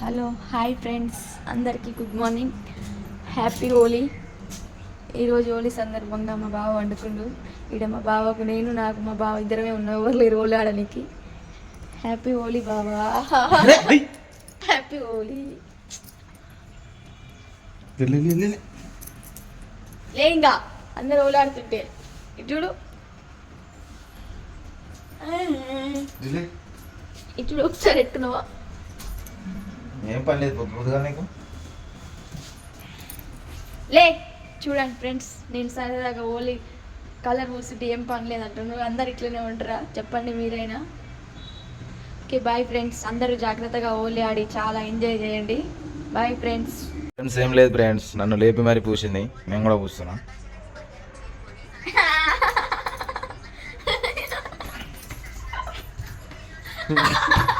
Hello hi friends. అందరికీ good morning. Happy Holi. ఈరోజు హోలీ సందర్భంగా మా బావ వండుకుండు. ఇక్కడ మా బావకు నేను నాకు మా బావ ఇద్దరమే ఉన్నాం. ఎవరు లేరు హోలీ ఆడడానికి హ్యాపీ హోలీ బావా. హ్యాపీ హోలీ. లే ఇంకా అందరు హోలీ ఆడుతుంటే. ఇటు ఇటు ఒకసారి ఎట్టుకున్నావా? ఏం పని లేదు పొద్దు పొద్దుగా నీకు? లే చూడండి ఫ్రెండ్స్ నేను సరదాగా ఓలీ కలర్ పూసితే ఏం పని లేదంటున్నారు అందరు ఇట్లనే ఉంటారా చెప్పండి మీరైనా. ఓకే బాయ్ ఫ్రెండ్స్ అందరూ జాగ్రత్తగా ఓలీ ఆడి చాలా ఎంజాయ్ చేయండి. బాయ్ ఫ్రెండ్స్ ఫ్రెండ్స్ ఏం లేదు ఫ్రెండ్స్ నన్ను లేపి మరి పూసింది. మేము కూడా పూస్తున్నాం.